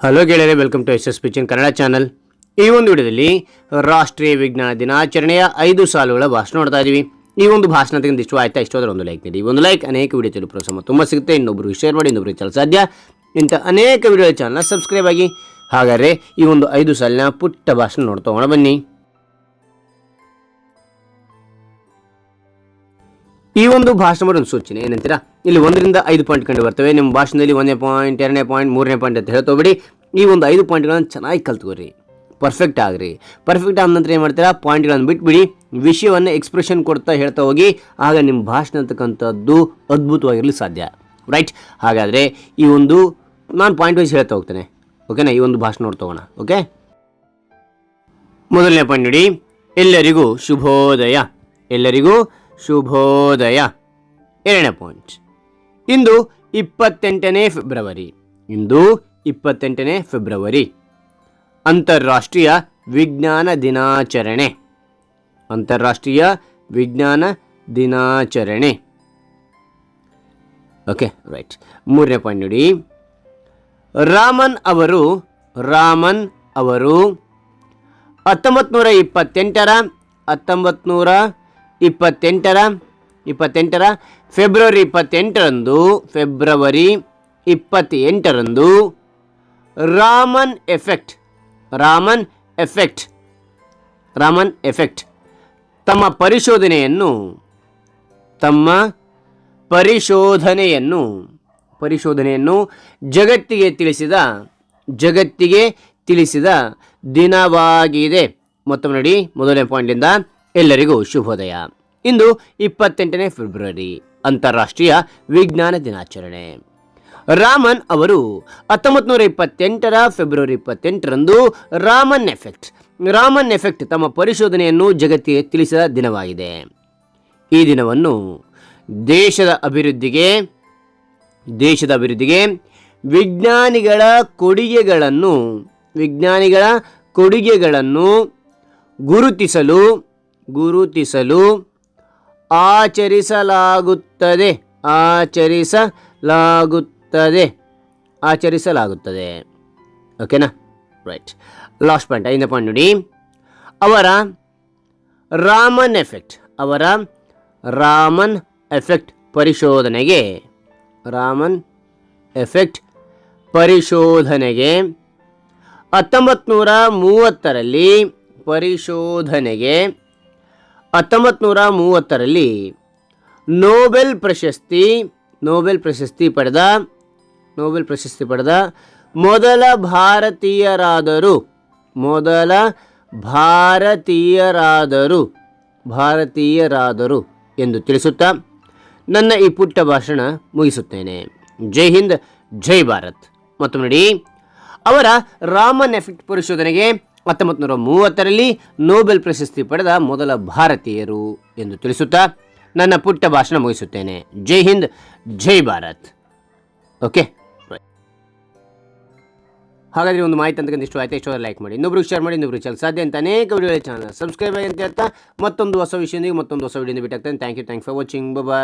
Hello ಗೆಳೆಯರೇ welcome to S S ಪಿಚಿನ್ Kannada channel ಈ ಒಂದು ವಿಡಿಯೋದಲ್ಲಿ ರಾಷ್ಟ್ರೀಯ ವಿಜ್ಞಾನ ದಿನಾಚರಣೆಯ ಐದು ಸಾಲುಗಳ ಭಾಷಣ ನೋಡ್ತಾ ಇದ್ದೀವಿ ಈ ಒಂದು ಭಾಷಣ ತೆಗೆದು ಇಷ್ಟು ಆಯ್ತಾ? ಇಷ್ಟೋದ್ರೆ ಒಂದು ಲೈಕ್ ನೀಡಿ. ಈ ಒಂದು ಲೈಕ್ ಅನೇಕ ವಿಡಿಯೋ ತಿಳಿದು ಸಮ ತುಂಬ ಸಿಗುತ್ತೆ. ಇನ್ನೊಬ್ರಿಗೆ ಶೇರ್ ಮಾಡಿ, ಇನ್ನೊಬ್ರಿಗೆ ಚಲ ಸಾಧ್ಯ. ಇಂಥ ಅನೇಕ ವಿಡಿಯೋ ಚಾನಲ್ನ ಸಬ್ಸ್ಕ್ರೈಬ್ ಆಗಿ. ಹಾಗಾದರೆ ಈ ಒಂದು ಐದು ಸಾಲಿನ ಪುಟ್ಟ ಭಾಷಣ ನೋಡ್ತಾ ಬನ್ನಿ. ಈ ಒಂದು ಭಾಷಣ ಮಾಡಿ ಒಂದು ಸೂಚನೆ, ಏನಂತೀರಾ? ಇಲ್ಲಿ ಒಂದರಿಂದ ಐದು ಪಾಯಿಂಟ್ ಕಂಡು ಬರ್ತವೆ. ನಿಮ್ಮ ಭಾಷಣದಲ್ಲಿ ಒಂದನೇ ಪಾಯಿಂಟ್ ಎರಡನೇ ಪಾಯಿಂಟ್ ಮೂರನೇ ಪಾಯಿಂಟ್ ಅಂತ ಹೇಳ್ತೋಬಿಡಿ ಈ ಒಂದು ಐದು ಪಾಯಿಂಟ್ಗಳನ್ನು ಚೆನ್ನಾಗಿ ಕಲ್ತ್ಕೊರಿ ಪರ್ಫೆಕ್ಟ್ ಆಗ್ರಿ. ಪರ್ಫೆಕ್ಟ್ ಆದ ನಂತರ ಏನು ಮಾಡ್ತೀರಾ? ಪಾಯಿಂಟ್ಗಳನ್ನು ಬಿಟ್ಬಿಡಿ. ವಿಷಯವನ್ನು ಎಕ್ಸ್ಪ್ರೆಷನ್ ಕೊಡ್ತಾ ಹೇಳ್ತಾ ಹೋಗಿ, ಆಗ ನಿಮ್ಮ ಭಾಷಣ ಅಂತಕ್ಕಂಥದ್ದು ಅದ್ಭುತವಾಗಿರಲಿ ಸಾಧ್ಯ. ರೈಟ್ ಹಾಗಾದರೆ ಈ ಒಂದು, ನಾನು ಪಾಯಿಂಟ್ ವೈಸ್ ಹೇಳ್ತಾ ಹೋಗ್ತೇನೆ. ಓಕೆನಾ ಈ ಒಂದು ಭಾಷಣ ನೋಡಿ ತಗೋಣ. ಓಕೆ ಮೊದಲನೇ ಪಾಯಿಂಟ್ ನೋಡಿ. ಎಲ್ಲರಿಗೂ ಶುಭೋದಯ. ಎಲ್ಲರಿಗೂ ಶುಭೋದಯ. ಎರಡನೇ ಪಾಯಿಂಟ್ ಇಂದು ಇಪ್ಪತ್ತೆಂಟನೇ ಫೆಬ್ರವರಿ. ಇಂದು ಇಪ್ಪತ್ತೆಂಟನೇ ಫೆಬ್ರವರಿ. ಅಂತಾರಾಷ್ಟ್ರೀಯ ವಿಜ್ಞಾನ ದಿನಾಚರಣೆ. ಅಂತಾರಾಷ್ಟ್ರೀಯ ವಿಜ್ಞಾನ ದಿನಾಚರಣೆ. ಓಕೆ ರೈಟ್ ಮೂರನೇ ಪಾಯಿಂಟ್ ನೋಡಿ. ರಾಮನ್ ಅವರು ರಾಮನ್ ಅವರು ಹತ್ತೊಂಬತ್ತು ನೂರ ಇಪ್ಪತ್ತೆಂಟರ, ಹತ್ತೊಂಬತ್ತು ನೂರ ಇಪ್ಪತ್ತೆಂಟರ ಇಪ್ಪತ್ತೆಂಟರ, ಫೆಬ್ರವರಿ ಇಪ್ಪತ್ತೆಂಟರಂದು February ಇಪ್ಪತ್ತೆಂಟರಂದು Raman effect Raman effect Raman effect ತಮ್ಮ ಪರಿಶೋಧನೆಯನ್ನು ತಮ್ಮ ಪರಿಶೋಧನೆಯನ್ನು ಪರಿಶೋಧನೆಯನ್ನು ಜಗತ್ತಿಗೆ ತಿಳಿಸಿದ ಜಗತ್ತಿಗೆ ತಿಳಿಸಿದ ದಿನವಾಗಿದೆ. ಮೊತ್ತ ನೋಡಿ, ಮೊದಲನೇ ಪಾಯಿಂಟಿಂದ ಎಲ್ಲರಿಗೂ ಶುಭೋದಯ. ಇಂದು ಇಪ್ಪತ್ತೆಂಟನೇ ಫೆಬ್ರವರಿ, ಅಂತಾರಾಷ್ಟ್ರೀಯ ವಿಜ್ಞಾನ ದಿನಾಚರಣೆ. ರಾಮನ್ ಅವರು ಹತ್ತೊಂಬತ್ತು ನೂರ ಇಪ್ಪತ್ತೆಂಟರ ಫೆಬ್ರವರಿ ಇಪ್ಪತ್ತೆಂಟರಂದು ರಾಮನ್ ಎಫೆಕ್ಟ್ ರಾಮನ್ ಎಫೆಕ್ಟ್ ತಮ್ಮ ಪರಿಶೋಧನೆಯನ್ನು ಜಗತ್ತಿಗೆ ತಿಳಿಸಿದ ದಿನವಾಗಿದೆ. ಈ ದಿನವನ್ನು ದೇಶದ ಅಭಿವೃದ್ಧಿಗೆ ದೇಶದ ಅಭಿವೃದ್ಧಿಗೆ ವಿಜ್ಞಾನಿಗಳ ಕೊಡುಗೆಗಳನ್ನು ವಿಜ್ಞಾನಿಗಳ ಕೊಡುಗೆಗಳನ್ನು ಗುರುತಿಸಲು ಗುರುತಿಸಲು ಆಚರಿಸಲಾಗುತ್ತದೆ. ಆಚರಿಸಲಾಗುತ್ತದೆ. ಆಚರಿಸಲಾಗುತ್ತದೆ. ಓಕೆನಾ? ರೈಟ್ ಲಾಸ್ಟ್ ಪಾಯಿಂಟ್ ಐದನೇ ಪಾಯಿಂಟ್ ನೋಡಿ. ಅವರ ರಾಮನ್ ಎಫೆಕ್ಟ್. ಅವರ ರಾಮನ್ ಎಫೆಕ್ಟ್ ಪರಿಶೋಧನೆಗೆ. ರಾಮನ್ ಎಫೆಕ್ಟ್ ಪರಿಶೋಧನೆಗೆ. ಹತ್ತೊಂಬತ್ತು ನೂರ ಮೂವತ್ತರಲ್ಲಿ ಪರಿಶೋಧನೆಗೆ ಹತ್ತೊಂಬತ್ತು ನೂರ ಮೂವತ್ತರಲ್ಲಿ ನೋಬೆಲ್ ಪ್ರಶಸ್ತಿ ನೋಬೆಲ್ ಪ್ರಶಸ್ತಿ ಪಡೆದ, ನೋಬೆಲ್ ಪ್ರಶಸ್ತಿ ಪಡೆದ ಮೊದಲ ಭಾರತೀಯರಾದರು ಮೊದಲ ಭಾರತೀಯರಾದರು ಭಾರತೀಯರಾದರು ಎಂದು ತಿಳಿಸುತ್ತಾ ನನ್ನ ಈ ಪುಟ್ಟ ಭಾಷಣ ಮುಗಿಸುತ್ತೇನೆ. ಜೈ ಹಿಂದ್, ಜೈ ಭಾರತ್. ಮತ್ತು ನೋಡಿ, ಅವರ ರಾಮನ್ ಎಫೆಕ್ಟ್ ಪರಿಶೋಧನೆಗೆ ಹತ್ತೊಂಬತ್ತು ನೂರ ಮೂವತ್ತರಲ್ಲಿ ನೋಬೆಲ್ ಪ್ರಶಸ್ತಿ ಪಡೆದ ಮೊದಲ ಭಾರತೀಯರು ಎಂದು ತಿಳಿಸುತ್ತಾ ನನ್ನ ಪುಟ್ಟ ಭಾಷಣ ಮುಗಿಸುತ್ತೇನೆ. ಜೈ ಹಿಂದ್, ಜೈ ಭಾರತ್. ಓಕೆ ಹಾಗಾದರೆ ಒಂದು ಮಾಹಿತಿ ಅಂತಕ್ಕಂಥ ಇಷ್ಟು ಆಯ್ತು? ಇಷ್ಟ ಲೈಕ್ ಮಾಡಿ. ಇನ್ನೊಬ್ರಿಗೆ ಶೇರ್ ಮಾಡಿ, ಇನ್ನೊಬ್ರಿಗೆ ಚಲ್ ಸಾಧ್ಯ ಅಂತ ಅನೇಕ ವಿಡಿಯೋ ಚಾನಲ್ ಸಬ್ಸ್ಕ್ರೈಬ್ ಆಗಿ ಅಂತ ಹೇಳ್ತಾ ಮತ್ತೊಂದು ಹೊಸ ವಿಷಯದೊಂದಿಗೆ ಮತ್ತೊಂದು ಹೊಸ video ಬಿಟ್ಟಾಗ್ತಾನೆ thank you thank for watching bye